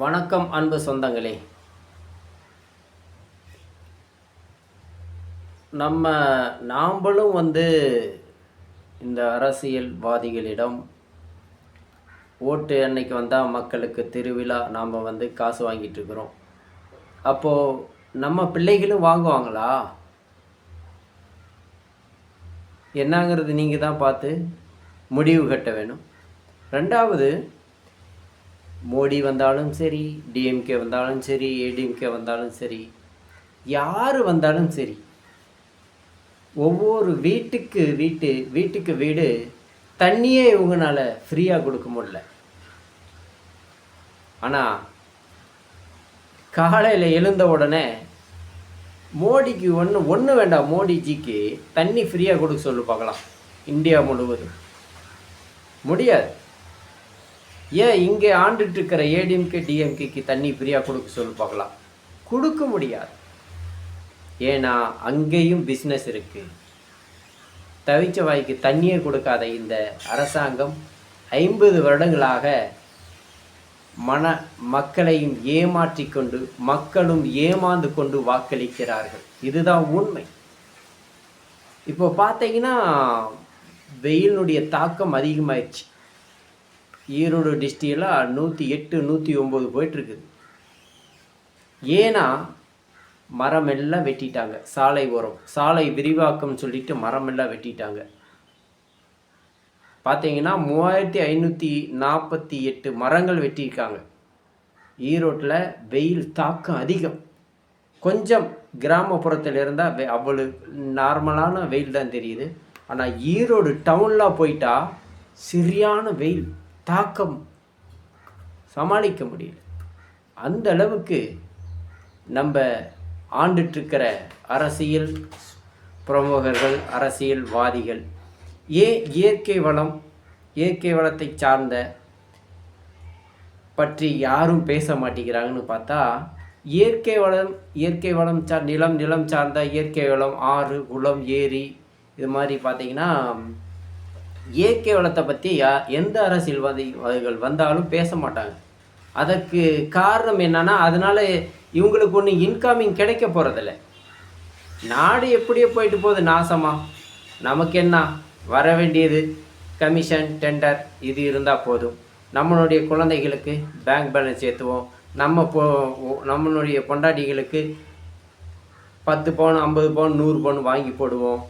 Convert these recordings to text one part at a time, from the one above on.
வணக்கம் அன்பு சொந்தங்களே. நம்ம நாம்பளும் வந்து இந்த அரசியல்வாதிகளிடம் ஓட்டு அன்னைக்கு வந்தால் மக்களுக்கு திருவிழா நாம் வந்து காசு வாங்கிட்டு இருக்கிறோம். அப்போது நம்ம பிள்ளைகளும் வாங்குவாங்களா? என்னங்கிறது நீங்கள் தான் பார்த்து முடிவு கட்ட வேணும். ரெண்டாவது மோடி வந்தாலும் சரி டிஎம்கே வந்தாலும் சரி ஏடிஎம்கே வந்தாலும் சரி யார் வந்தாலும் சரி ஒவ்வொரு வீட்டுக்கு வீட்டு வீட்டுக்கு வீடு தண்ணியே இவங்கனால ஃப்ரீயாக கொடுக்க முடியல. ஆனால் காலையில் எழுந்த உடனே மோடிக்கு ஒன்று ஒன்று வேண்டாம் மோடிஜிக்கு தண்ணி ஃப்ரீயாக கொடுக்க சொல்லு பார்க்கலாம். இந்தியா முழுவதும். முடியாது. ஏன் இங்கே ஆண்டுட்டு இருக்கிற ஏடிஎம்கே டிஎம்கேக்கு தண்ணி ஃப்ரீயாக கொடுக்க சொல்லு பார்க்கலாம். கொடுக்க முடியாது. ஏன்னா அங்கேயும் பிஸ்னஸ் இருக்குது தவிச்ச வாய்க்கு தண்ணியே கொடுக்காத இந்த அரசாங்கம் ஐம்பது வருடங்களாக மன மக்களையும் ஏமாற்றி கொண்டு மக்களும் ஏமாந்து கொண்டு வாக்களிக்கிறார்கள். இதுதான் உண்மை. இப்போ பார்த்தீங்கன்னா வெயிலினுடைய தாக்கம் அதிகமாயிடுச்சு. ஈரோடு டிஸ்ட்ரிக்டில் நூற்றி எட்டு நூற்றி ஒம்பது போயிட்டுருக்குது ஏன்னா மரம் எல்லாம் வெட்டிட்டாங்க. சாலை ஓரம் சாலை விரிவாக்கம் சொல்லிட்டு மரம் எல்லாம் வெட்டிட்டாங்க. பார்த்தீங்கன்னா மூவாயிரத்தி ஐநூற்றி நாற்பத்தி எட்டு மரங்கள் வெட்டியிருக்காங்க. ஈரோட்டில் வெயில் தாக்கம் அதிகம். கொஞ்சம் கிராமப்புறத்தில் இருந்தால் அவ்வளவு நார்மலான வெயில் தான் தெரியுது. ஆனால் ஈரோடு டவுனில் போயிட்டா சரியான வெயில். தாக்கம் சமாளிக்க முடியல. அந்த அளவுக்கு நம்ம ஆண்டுட்டுருக்கிற அரசியல் பிரமுகர்கள் அரசியல்வாதிகள் ஏன் இயற்கை வளம் இயற்கை வளத்தை சார்ந்த பற்றி யாரும் பேச மாட்டேங்கிறாங்கன்னு பார்த்தா இயற்கை வளம் இயற்கை வளம் சார் நிலம் நிலம் சார்ந்த இயற்கை வளம் ஆறு குளம் ஏரி இது மாதிரி பார்த்திங்கன்னா இயற்கை வளத்தை பற்றி யா எந்த அரசியல்வாதிகள் வந்தாலும் பேச மாட்டாங்க. அதற்கு காரணம் என்னன்னா அதனால இவங்களுக்கு ஒன்று இன்கமிங் கிடைக்க போகிறதில்ல நாடு எப்படியோ போயிட்டு போகுது நாசமா. நமக்கு என்ன? வர வேண்டியது கமிஷன் டெண்டர் இது இருந்தால் போதும். நம்மளுடைய குழந்தைகளுக்கு பேங்க் பேலன்ஸ் ஏற்றுவோம் நம்ம போ நம்மளுடைய பொண்டாட்டிகளுக்கு பத்து பவுன் ஐம்பது பவுன் நூறு பவுன் வாங்கி போடுவோம்.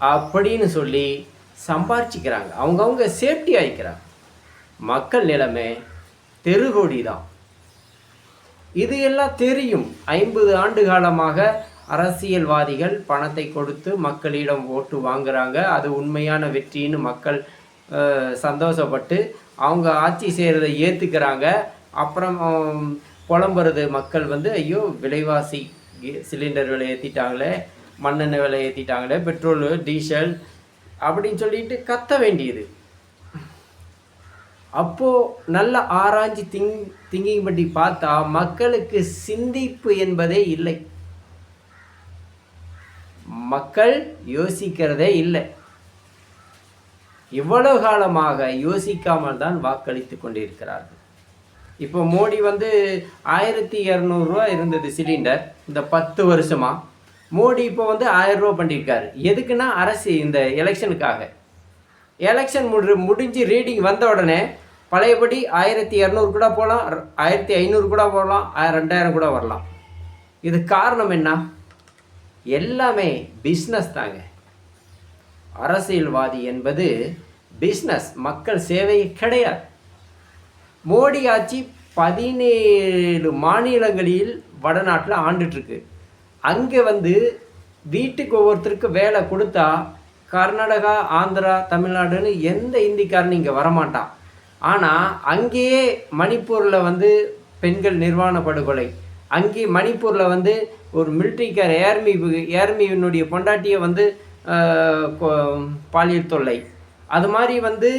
அப்படின்னு சொல்லி சம்பாரிச்சிக்கிறாங்க. அவங்கவுங்க சேஃப்டி ஆகிக்கிறாங்க மக்கள் நிலைமை தெருகோடி தான் இது எல்லாம் தெரியும். ஐம்பது ஆண்டு காலமாக அரசியல்வாதிகள் பணத்தை கொடுத்து மக்களிடம் ஓட்டு வாங்குறாங்க. அது உண்மையான வெற்றின்னு மக்கள் சந்தோஷப்பட்டு அவங்க ஆட்சி செய்கிறத ஏற்றுக்கிறாங்க அப்புறம் புலம்புறது மக்கள் வந்து ஐயோ விலைவாசி சிலிண்டர் விலை ஏற்றிட்டாங்களே மண்ணெண்ணெய் விலை ஏற்றிட்டாங்களே பெட்ரோலு டீசல் அப்படின்னு சொல்லிட்டு கத்த வேண்டியது. அப்போ நல்ல ஆராய்ச்சி திங் திங்கிங் பண்ணி பார்த்தா மக்களுக்கு சிந்திப்பு என்பதே இல்லை. மக்கள் யோசிக்கிறதே இல்லை. இவ்வளவு காலமாக யோசிக்காமல் தான் வாக்களித்து கொண்டிருக்கிறார்கள். இப்போ மோடி வந்து ஆயிரத்தி இரநூறுவா இருந்தது சிலிண்டர் இந்த பத்து வருஷமாக மோடி இப்போ வந்து ஆயிரம் ரூபா பண்ணியிருக்காரு. எதுக்குன்னா அரசு இந்த எலெக்ஷனுக்காக. எலெக்ஷன் முடி முடிஞ்சு ரீடிங் வந்த உடனே பழையபடி ஆயிரத்தி இரநூறு கூட போகலாம் ஆயிரத்தி ஐநூறு கூட போகலாம் ரெண்டாயிரம் கூட வரலாம். இது காரணம் என்ன? எல்லாமே பிஸ்னஸ் தாங்க. அரசியல்வாதி என்பது பிஸ்னஸ் மக்கள் சேவை கிடையாது. மோடி ஆட்சி பதினேழு மாநிலங்களில் வடநாட்டில் ஆண்டுட்டுருக்கு அங்கே வந்து வீட்டுக்கு ஒவ்வொருத்தருக்கு வேலை கொடுத்தா கர்நாடகா ஆந்திரா தமிழ்நாடுன்னு எந்த இந்திக்காரனும் இங்கே வரமாட்டான். ஆனால் அங்கேயே மணிப்பூரில் வந்து பெண்கள் நிர்வாண படுகொலை. அங்கே மணிப்பூரில் வந்து ஒரு மிலிட்ரிக்கார் ஏர்மி ஏர்மியினுடைய பொண்டாட்டியை வந்து பாலியல் தொல்லை. அது மாதிரி வந்து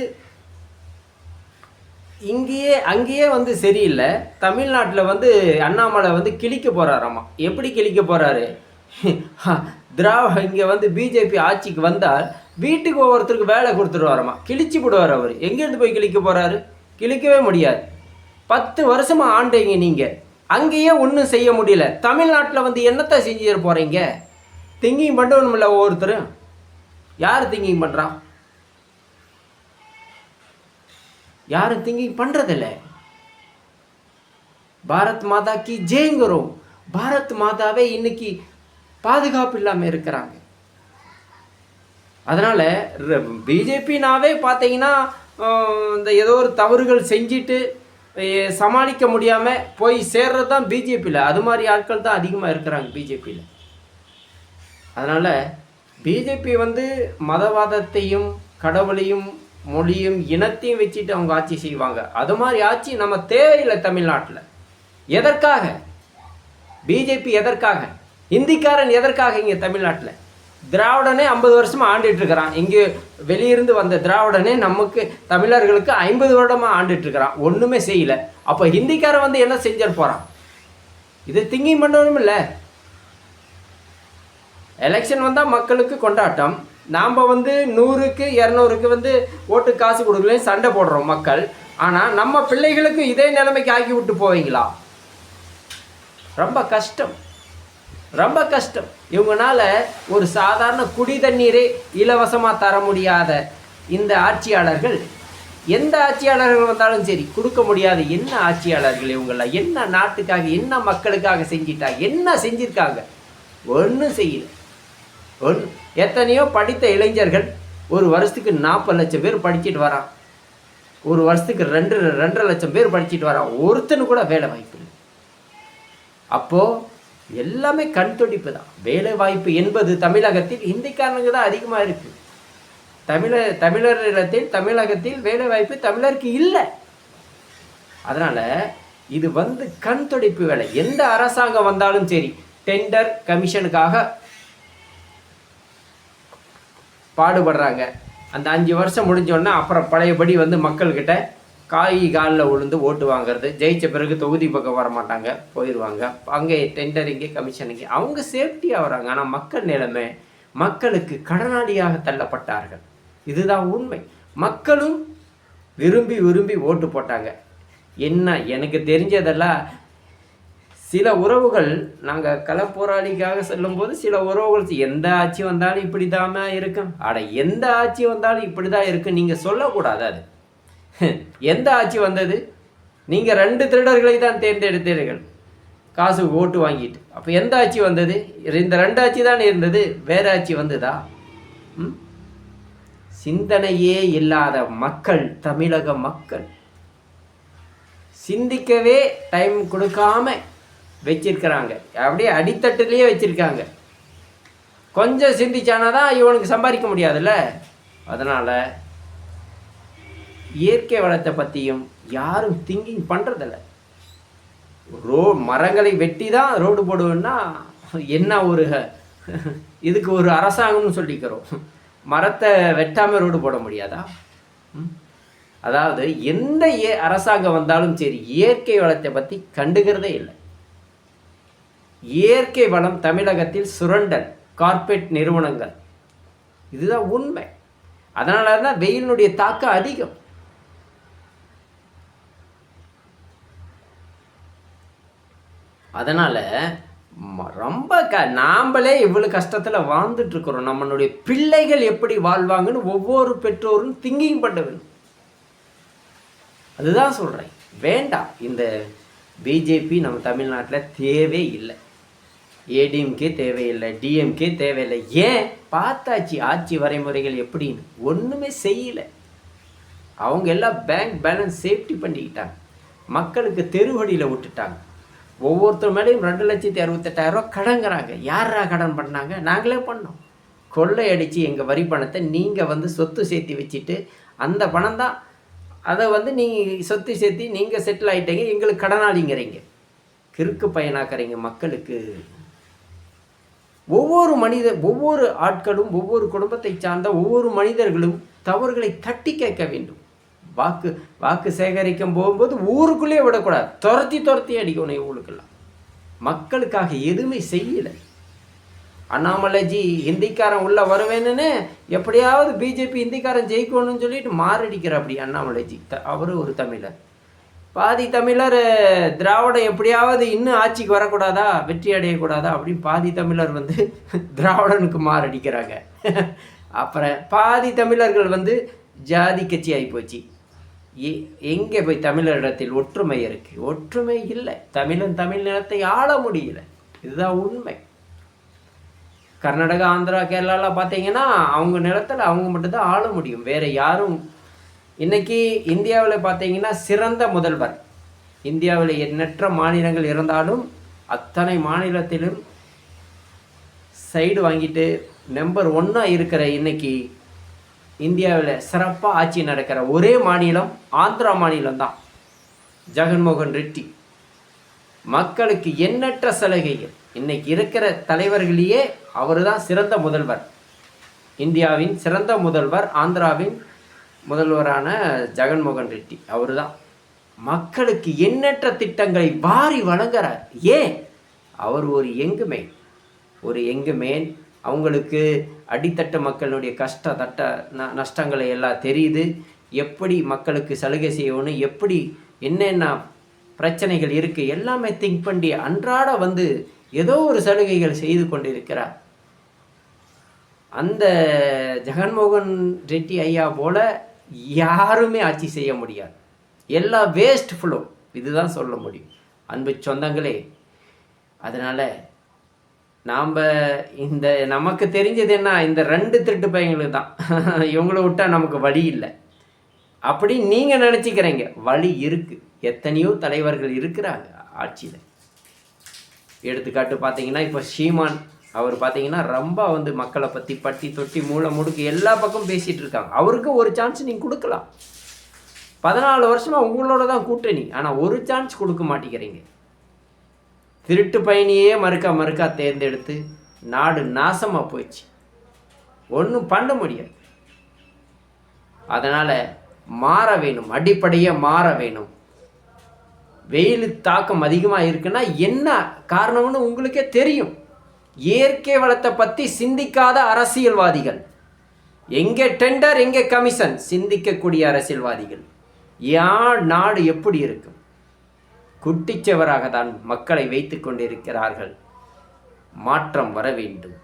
இங்கேயே அங்கேயே வந்து சரியில்லை. தமிழ்நாட்டில் வந்து அண்ணாமலை வந்து கிழிக்க போகிறாராமா எப்படி கிழிக்க போகிறாரு திராவ இங்கே வந்து பிஜேபி ஆட்சிக்கு வந்தால் வீட்டுக்கு ஒவ்வொருத்தருக்கு வேலை கொடுத்துருவாராம்மா கிழிச்சு விடுவார் அவர். எங்கேருந்து போய் கிழிக்க போகிறாரு கிழிக்கவே முடியாது. பத்து வருஷமாக ஆண்டீங்க நீங்கள் அங்கேயே ஒன்றும் செய்ய முடியல. தமிழ்நாட்டில் வந்து என்னத்தை செஞ்சிட போகிறீங்க திங்கிங் பண்ணணும்ல ஒவ்வொருத்தரும். யார் திங்கிங் பண்ணுறான் யாரும் திங்கிங் பண்ணுறதில்ல பாரத் மாதா கி ஜெயங்கிறோம். பாரத் மாதாவே இன்னைக்கு பாதுகாப்பு இல்லாமல் இருக்கிறாங்க. அதனால் பிஜேபினாவே பார்த்தீங்கன்னா இந்த ஏதோ ஒரு தவறுகள் செஞ்சுட்டு சமாளிக்க முடியாமல் போய் சேர்றது தான் பிஜேபியில். அது மாதிரி ஆட்கள் தான் அதிகமாக இருக்கிறாங்க பிஜேபியில். அதனால் பிஜேபி வந்து மதவாதத்தையும் கடவுளையும் மொழியும் இனத்தையும் வச்சுட்டு அவங்க ஆட்சி செய்வாங்க. அது மாதிரி ஆட்சி நம்ம தேவையில்லை தமிழ்நாட்டில். எதற்காக? பிஜேபி எதற்காக? இந்திக்காரன் எதற்காக இங்கே தமிழ்நாட்டில்? திராவிடனே ஐம்பது வருஷமாக ஆண்டுட்டுருக்கிறான் இங்கே வெளியிருந்து வந்த திராவிடனே நமக்கு தமிழர்களுக்கு ஐம்பது வருடமாக ஆண்டுட்டுருக்கிறான் ஒன்றுமே செய்யல. அப்போ ஹிந்திக்காரன் வந்து என்ன செஞ்சிட போகிறான் இது திங்கிங் பண்ணணும் இல்லை எலெக்ஷன் வந்தால் மக்களுக்கு கொண்டாட்டம். நாம் வந்து நூறுக்கு இரநூறுக்கு வந்து ஓட்டு காசு கொடுக்கலன்னு சண்டை போடுறோம் மக்கள். ஆனால் நம்ம பிள்ளைகளுக்கும் இதே நிலைமைக்கு ஆக்கி விட்டு போவீங்களா? ரொம்ப கஷ்டம். ரொம்ப கஷ்டம். இவங்களால ஒரு சாதாரண குடி தண்ணீரே இலவசமாக தர முடியாத இந்த ஆட்சியாளர்கள். எந்த ஆட்சியாளர்கள் வந்தாலும் சரி கொடுக்க முடியாத என்ன ஆட்சியாளர்கள் இவங்கெல்லாம்? என்ன நாட்டுக்காக என்ன மக்களுக்காக செஞ்சிட்டாங்க என்ன செஞ்சிருக்காங்க? ஒன்றும் செய்யல. ஒன் எத்தனையோ படித்த இளைஞர்கள் ஒரு வருஷத்துக்கு நாற்பது லட்சம் பேர் படிச்சுட்டு வரான். ஒரு வருஷத்துக்கு ரெண்டு ரெண்டரை லட்சம் பேர் படிச்சுட்டு வரான். ஒருத்தனு கூட வேலை வாய்ப்பு இல்லை. அப்போது எல்லாமே கண் துடிப்பு தான். வேலை வாய்ப்பு என்பது தமிழகத்தில் ஹிந்திக்காரனுக்கு தான் அதிகமாக இருக்குது தமிழ தமிழரிடத்தில் தமிழகத்தில் வேலை வாய்ப்பு தமிழருக்கு இல்லை. அதனால் இது வந்து கண் துடைப்பு வேலை. எந்த அரசாங்கம் வந்தாலும் சரி டெண்டர் கமிஷனுக்காக பாடுபடுறாங்க. அந்த அஞ்சு வருஷம் முடிஞ்சோடனே அப்புறம் பழையபடி வந்து மக்கள்கிட்ட காய் காலில் விழுந்து ஓட்டு வாங்குறது. ஜெயிச்ச பிறகு தொகுதி பக்கம் வர மாட்டாங்க போயிடுவாங்க அங்கே டெண்டரிங்கு கமிஷனுக்கு அவங்க சேஃப்டியாக வராங்க. ஆனால் மக்கள் நிலைமை மக்களுக்கு கடனாளியாக தள்ளப்பட்டார்கள். இதுதான் உண்மை. மக்களும் விரும்பி விரும்பி ஓட்டு போட்டாங்க. என்ன எனக்கு தெரிஞ்சதெல்லாம் சில உறவுகள் நாங்கள் களப்போராளிக்காக செல்லும்போது சில உறவுகள் எந்த ஆட்சி வந்தாலும் இப்படி தாம இருக்கும். அட எந்த ஆட்சி வந்தாலும் இப்படி தான் இருக்கும். நீங்கள் சொல்லக்கூடாது அது. எந்த ஆட்சி வந்தது? நீங்கள் ரெண்டு திருடர்களை தான் தேர்ந்தெடுத்தீர்கள். காசு ஓட்டு வாங்கிட்டு. அப்போ எந்த ஆட்சி வந்தது? இந்த ரெண்டு ஆட்சி தானே இருந்தது. வேற ஆட்சி வந்ததா? ம்? சிந்தனையே இல்லாத மக்கள் தமிழக மக்கள். சிந்திக்கவே டைம் கொடுக்காம வச்சிருக்கிறாங்க. அப்படியே அடித்தட்டுலேயே வச்சுருக்காங்க. கொஞ்சம் சிந்திச்சானா தான் இவனுக்கு சம்பாதிக்க முடியாதுல்ல? அதனால் இயற்கை வளத்தை பற்றியும் யாரும் திங்கிங் பண்ணுறதில்ல ரோ மரங்களை வெட்டி தான் ரோடு போடுவேன்னா என்ன ஒரு இதுக்கு ஒரு அரசாங்கம்னு சொல்லிக்கிறோம். மரத்தை வெட்டாமல் ரோடு போட முடியாதா? அதாவது எந்த ஏ அரசாங்கம் வந்தாலும் சரி இயற்கை வளத்தை பற்றி கண்டுக்கிறதே இல்லை. இயற்கை வளம் தமிழகத்தில் சுரண்டல் கார்பரேட் நிறுவனங்கள். இதுதான் உண்மை. அதனால தான் வெயிலினுடைய தாக்கம் அதிகம். அதனால் ரொம்ப க நாம்பளே இவ்வளோ கஷ்டத்தில் வாழ்ந்துட்டுருக்குறோம். நம்மளுடைய பிள்ளைகள் எப்படி வாழ்வாங்கன்னு ஒவ்வொரு பெற்றோரும் திங்கிங் பண்ண வேணும் அதுதான் சொல்கிறேன் வேண்டாம். இந்த பிஜேபி நம்ம தமிழ்நாட்டில் தேவை இல்லை ஏடிஎம்கே தேவையில்லை டிஎம்கே தேவையில்லை. ஏன்? பார்த்தாச்சு ஆட்சி வரைமுறைகள் எப்படின்னு. ஒன்றுமே செய்யலை. அவங்க எல்லாம் பேங்க் பேலன்ஸ் சேஃப்டி பண்ணிக்கிட்டாங்க. மக்களுக்கு தெருவடியில் விட்டுட்டாங்க. ஒவ்வொருத்தர் மேலேயும் ரெண்டு லட்சத்தி அறுபத்தெட்டாயிரரூவா கடங்குறாங்க யாரா கடன் பண்ணாங்க? நாங்களே பண்ணோம். கொள்ளை அடித்து எங்கள் வரி பணத்தை நீங்கள் வந்து சொத்து சேர்த்து வச்சுட்டு அந்த பணம் தான். அதை வந்து நீங்கள் சொத்து சேர்த்து நீங்கள் செட்டில் ஆகிட்டீங்க எங்களுக்கு கடனாளிங்கிறீங்க. கிறுக்கு பயனாக்குறீங்க மக்களுக்கு. ஒவ்வொரு மனித ஒவ்வொரு ஆட்களும் ஒவ்வொரு குடும்பத்தை சார்ந்த ஒவ்வொரு மனிதர்களும் தவறுகளை தட்டி கேட்க வேண்டும். வாக்கு வாக்கு சேகரிக்கும் போகும்போது ஊருக்குள்ளேயே விடக்கூடாது. துரத்தி துரத்தி அடிக்கணும் இவங்களுக்கெல்லாம். மக்களுக்காக எதுவுமே செய்யலை. அண்ணாமலைஜி ஹிந்திக்காரன் உள்ளே வருவேன்னு எப்படியாவது பிஜேபி ஹிந்திக்காரன் ஜெயிக்கணும்னு சொல்லிட்டு மாரடிக்கிறார் அப்படி அண்ணாமலைஜி. த அவரு ஒரு தமிழர். பாதி தமிழர் திராவிடம் எப்படியாவது இன்னும் ஆட்சிக்கு வரக்கூடாதா வெற்றி அடையக்கூடாதா அப்படின்னு பாதி தமிழர் வந்து திராவிடனுக்கு மாரடிக்கிறாங்க. அப்புறம் பாதி தமிழர்கள் வந்து ஜாதி கட்சி ஆகிப்போச்சு எ எங்கே போய் தமிழரிடத்தில் ஒற்றுமை இருக்குது ஒற்றுமை இல்லை. தமிழன் தமிழ் நிலத்தை ஆள முடியல. இதுதான் உண்மை. கர்நாடகா ஆந்திரா கேரளாலாம் பார்த்தீங்கன்னா அவங்க நிலத்தில் அவங்க மட்டும்தான் ஆள முடியும். வேறு யாரும் இன்னைக்கு இந்தியாவில் பார்த்தீங்கன்னா சிறந்த முதல்வர். இந்தியாவில் எண்ணற்ற மாநிலங்கள் இருந்தாலும் அத்தனை மாநிலத்திலும் சைடு வாங்கிட்டு நம்பர் ஒன்னாக இருக்கிற இன்னைக்கு இந்தியாவில் சிறப்பாக ஆட்சி நடக்கிற ஒரே மாநிலம் ஆந்திரா மாநிலம் தான் ஜெகன்மோகன் ரெட்டி. மக்களுக்கு எண்ணற்ற சலுகைகள். இன்னைக்கு இருக்கிற தலைவர்களையே அவர் தான் சிறந்த முதல்வர். இந்தியாவின் சிறந்த முதல்வர் ஆந்திராவின் முதல்வரான ஜெகன்மோகன் ரெட்டி அவர் தான் மக்களுக்கு எண்ணற்ற திட்டங்களை வாரி வழங்குறார். ஏன்? அவர் ஒரு எங்குமே ஒரு எங்குமேன் அவங்களுக்கு அடித்தட்ட மக்களுடைய கஷ்ட தட்ட ந நஷ்டங்களை எல்லாம் தெரியுது. எப்படி மக்களுக்கு சலுகை செய்யணும் எப்படி என்னென்ன பிரச்சனைகள் இருக்குது எல்லாமே திங்க் பண்ணி அன்றாட வந்து ஏதோ ஒரு சலுகைகள் செய்து கொண்டிருக்கிறார். அந்த ஜெகன்மோகன் ரெட்டி ஐயா போல யாருமே ஆட்சி செய்ய முடியாது. எல்லா வேஸ்ட் ஃபுல்லும் இதுதான் சொல்ல முடியும். அன்பு சொந்தங்களே அதனால் நாம் இந்த நமக்கு தெரிஞ்சது என்ன இந்த ரெண்டு திருட்டு பையங்களுக்கு தான். இவங்கள விட்டால் நமக்கு வழி இல்லை. அப்படி நீங்கள் நினச்சிக்கிறீங்க வழி இருக்குது எத்தனையோ தலைவர்கள் இருக்கிறாங்க ஆட்சியில். எடுத்துக்காட்டு பார்த்தீங்கன்னா இப்போ சீமான் அவர் பார்த்தீங்கன்னா ரொம்ப வந்து மக்களை பற்றி பட்டி தொட்டி மூளை முடுக்கு எல்லா பக்கமும் பேசிகிட்டு இருக்காங்க. அவருக்கு ஒரு சான்ஸ் நீங்கள் கொடுக்கலாம். பதினாலு வருஷமாக உங்களோட தான் கூட்டணி. ஆனால் ஒரு சான்ஸ் கொடுக்க மாட்டேங்கிறீங்க. திருட்டு பயணியே மறுக்கா மறுக்கா தேர்ந்தெடுத்து நாடு நாசமாக போயிடுச்சு. ஒன்றும் பண்ண முடியாது. அதனால் மாற வேணும். அடிப்படையாக மாற வேணும். வெயில் தாக்கம் அதிகமாக இருக்குன்னா என்ன காரணம்னு உங்களுக்கே தெரியும். இயற்கை வளத்தை பற்றி சிந்திக்காத அரசியல்வாதிகள். எங்கே டெண்டர் எங்கே கமிஷன் சிந்திக்கக்கூடிய அரசியல்வாதிகள். யார் நாடு எப்படி இருக்கும்? குட்டிச்சவராக தான் மக்களை வைத்து கொண்டிருக்கிறார்கள். மாற்றம் வர வேண்டும்.